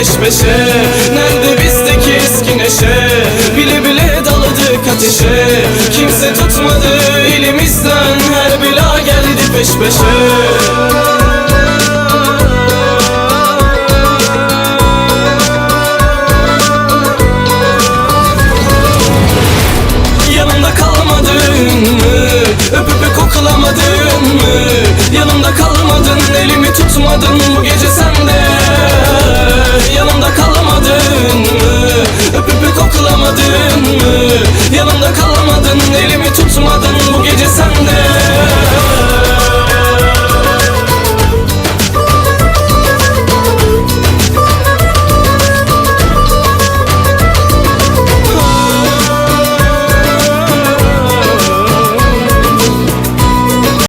geldi peş peşe. Nerede bizdeki eski neşe? Bile bile daladık ateşe. Kimse tutmadı elimizden. Her bela geldi peş peşe. Yanımda kalmadın mı? Öpüp koklamadın mı? Yanımda kalmadın, elimi tutmadın bu gece sende elimi tutmadın bu